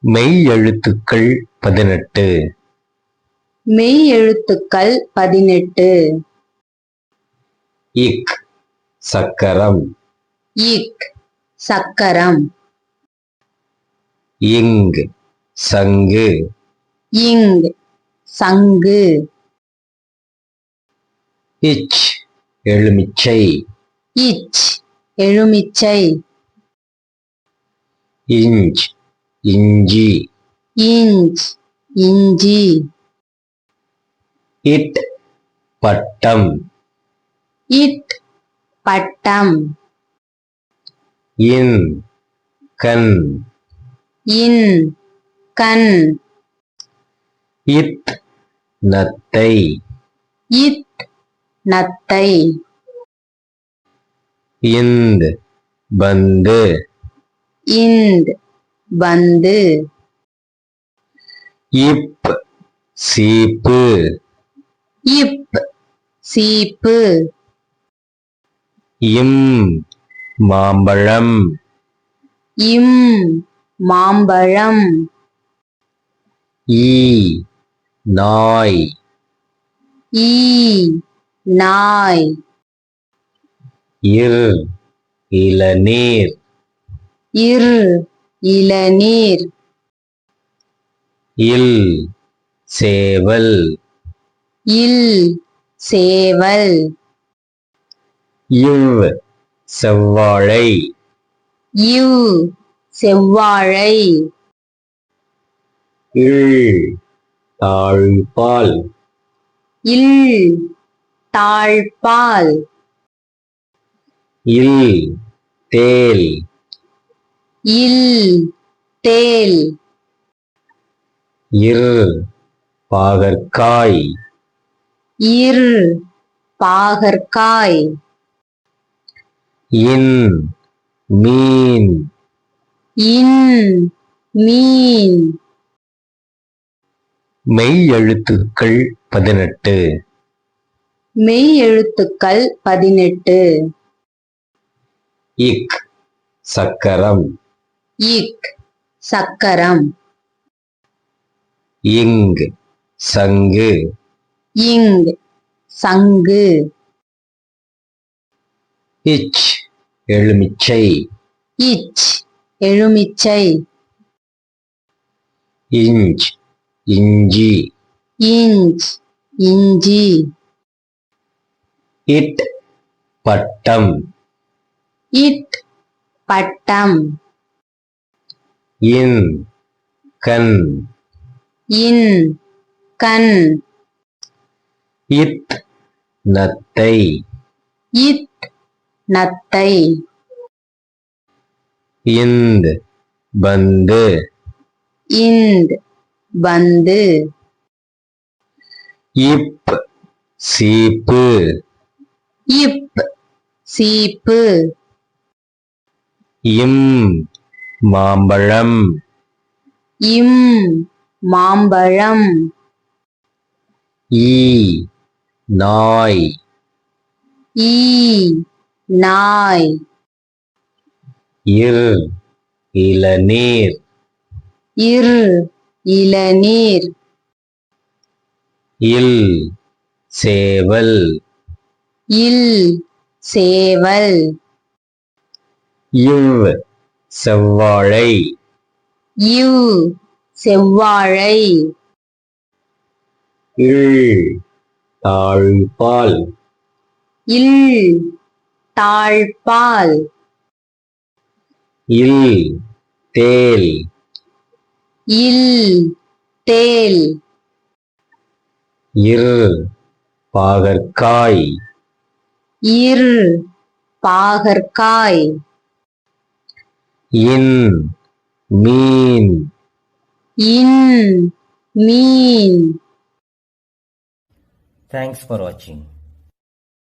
மெய் எழுத்துக்கள் பதினெட்டு. மெய் எழுத்துக்கள் பதினெட்டு. இக் சக்கரம். இக் சக்கரம். இங் சங்கு. இங் சங்கு. இச் எலுமிச்சை. இச் எலுமிச்சை. இஞ்ச் இஞ்சி. இஞ்ச் இஞ்சி. இட் பட்டம். இட் பட்டம். இன் கண். இன் கண். இத் நத்தை. இத் நத்தை. இந்த் பந்து. இந்த் பந்து இப் சீப்பு. இப் சீப்பு. இம் மாம்பழம். இம் மாம்பழம். ஈ நாய். ஈ நாய். இர் இளநீர். இர் இளநீர் இல் சேவல். இல் சேவல். இவ் செவ்வாழை. இவ் செவ்வாழை. இள் தாழ்பால். இல் தாழ்பால். இல் தேல். இல் தேல். இர் பாகற்காய். இர் பாகற்காய். இன் மீன். இன் மீன். மெய் எழுத்துக்கள் பதினெட்டு. மெய் எழுத்துக்கள் பதினெட்டு. இக் சக்கரம். இக் சக்கரம். இங் சங்கு. இங் சங்கு. இச் எலுமிச்சை. இச் எலுமிச்சை. இஞ்ச் இஞ்சி. இஞ்ச் இஞ்சி. இட் பட்டம். இட் பட்டம். இன் கண். இன் கண். இத் நத்தை. இத் நத்தை. இந்த் பந்து. இந்த் பந்து. இப் சீப்பு. இப் சீப்பு. இம் மாம்பழம். இம் மாம்பழம். ஈ நாய். ஈ நாய். இர் இளநீர். இர் இளநீர். இல் சேவல். இல் சேவல். இவ் செவ்வாழை. இவ் செவ்வாழை. இள் தாழ்பால். இல் தாழ்பால். இல் தேல். இல் தேல். இர் பாகற்காய். இர் பாகற்காய். இன் மீன் இன் மீன் Thanks for watching.